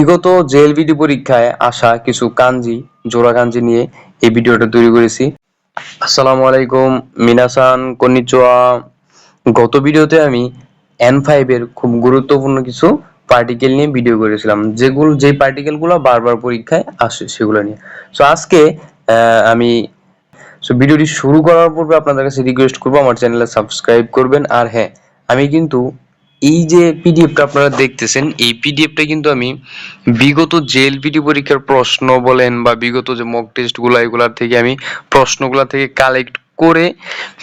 বিগত জেএলবিডি পরীক্ষায় আসা কিছু কাঞ্জি, জোড়া কাঞ্জি নিয়ে এই ভিডিওটা তৈরি করেছি। আসসালামু আলাইকুম, মিনাসান কন্নিচুয়া গত ভিডিওতে আমি এন ফাইভের খুব গুরুত্বপূর্ণ কিছু পার্টিকেল নিয়ে ভিডিও করেছিলাম। যেগুলো যে পার্টিকেলগুলো বারবার পরীক্ষায় আসে সেগুলো নিয়ে। সো আজকে আমি সো ভিডিওটি শুরু করার পূর্বে আপনাদের কাছে রিকোয়েস্ট করব, আমার চ্যানেলে সাবস্ক্রাইব করবেন। আর হ্যাঁ আমি কিন্তু এই যে পিডিএফটা আপনারা দেখতেছেন, এই পিডিএফটা কিন্তু আমি বিগত জেএলপিটি পরীক্ষার প্রশ্ন বলেন বা বিগত যে মক টেস্টগুলো এগুলার থেকে আমি প্রশ্নগুলা থেকে কালেক্ট করে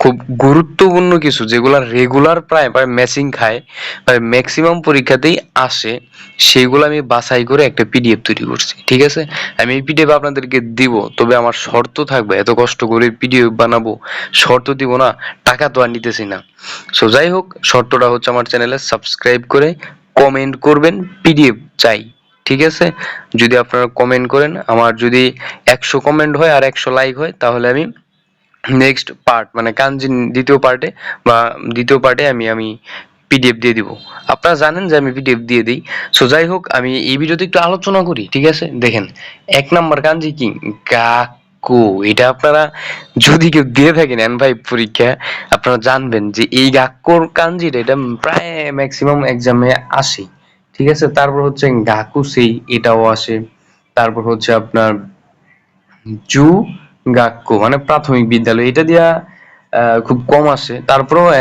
খুব গুরুত্বপূর্ণ কিছু যেগুলা রেগুলার প্রায় প্রায় ম্যাচিং খায় প্রায় ম্যাক্সিমাম পরীক্ষাতেই আসে সেগুলো আমি বাছাই করে একটা পিডিএফ তৈরি করছি, ঠিক আছে? আমি এই পিডিএফ আপনাদেরকে দিব, তবে আমার শর্ত থাকবে, এত কষ্ট করে পিডিএফ বানাবো, শর্ত দিব না, টাকা তো আর নিতেছি না। সো যাই হোক, শর্তটা হচ্ছে আমার চ্যানেলে সাবস্ক্রাইব করে কমেন্ট করবেন পিডিএফ চাই, ঠিক আছে? যদি আপনারা কমেন্ট করেন, আমার যদি একশো কমেন্ট হয় আর একশো লাইক হয়, তাহলে আমি নেক্সট পার্ট মানে কাঞ্জি দ্বিতীয় পার্টে বা দ্বিতীয় পার্টে আমি আমি পিডিএফ দিয়ে দিব। আপনারা জানেন যে আমি পিডিএফ দিয়ে দিই। সো যাই হোক, আমি এই ভিডিওতে একটু আলোচনা করি, ঠিক আছে? দেখেন, এক নাম্বার কাঞ্জি কি? গাকু এটা আপনারা যদি কেউ দিয়ে থাকেন এন ভাই পরীক্ষা, আপনারা জানবেন যে এই গাক্কর কাঞ্জিটা এটা প্রায় ম্যাক্সিমাম এক্সামে আসে, ঠিক আছে? তারপর হচ্ছে গাকু সেই এটাও আসে। তারপর হচ্ছে আপনার জু গাক্কো মানে প্রাথমিক বিদ্যালয়। এটা দিয়া খুব কম আসে। তারপরেও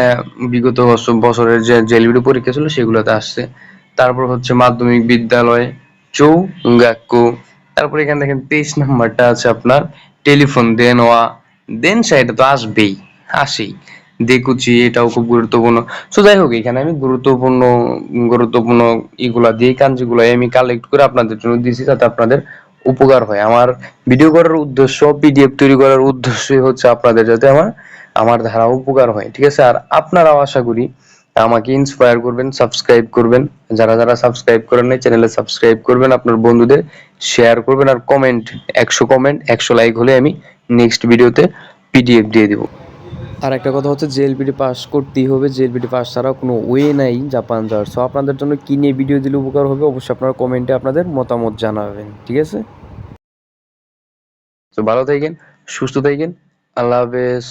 বিগত বছর- বছরের যে জেলিবিডি পরীক্ষা ছিল, সেগুলোতে আসছে। তারপর হচ্ছে মাধ্যমিক বিদ্যালয়, চৌ, গাক্কো। তারপর এখানে দেখেন, তেইশ নাম্বারটা আছে আপনার, টেলিফোন, দেন ওয়া। দেন এটা তো আসবেই, আসেই। দেখুচি, এটাও খুব গুরুত্বপূর্ণ। সো যাই হোক, এখানে আমি গুরুত্বপূর্ণ গুরুত্বপূর্ণ ইগুলা দিয়ে কাঞ্জিগুলো আমি কালেক্ট করে আপনাদের জন্য দিয়েছি যাতে আপনাদের উপকার হয়। আমার ভিডিও করার উদ্দেশ্য পিডিএফ তৈরি করার উদ্দেশ্যই হচ্ছে আপনাদের যাতে আমার আমার ধারা উপকার হয়, ঠিক আছে? আর আপনারাও আশা করি আমাকে ইন্সপায়ার করবেন সাবস্ক্রাইব করবেন। যারা যারা সাবস্ক্রাইব করেন নাই চ্যানেলে সাবস্ক্রাইব করবেন, আপনার বন্ধুদের শেয়ার করবেন। আর কমেন্ট একশো কমেন্ট একশো লাইক হলে আমি নেক্সট ভিডিওতে পিডিএফ দিয়ে দিব। আর একটা কথা হচ্ছে জেএলপিটি পাস করতেই হবে, জেএলপিটি পাস ছাড়াও কোনো ওয়ে নাই জাপান যাওয়ার। সো আপনাদের জন্য কী নিয়ে ভিডিও দিলে উপকার হবে অবশ্যই আপনারা কমেন্টে আপনাদের মতামত জানাবেন, ঠিক আছে? তো ভালো থাকেন, সুস্থ থাকেন, আল্লাহ হাফেজ।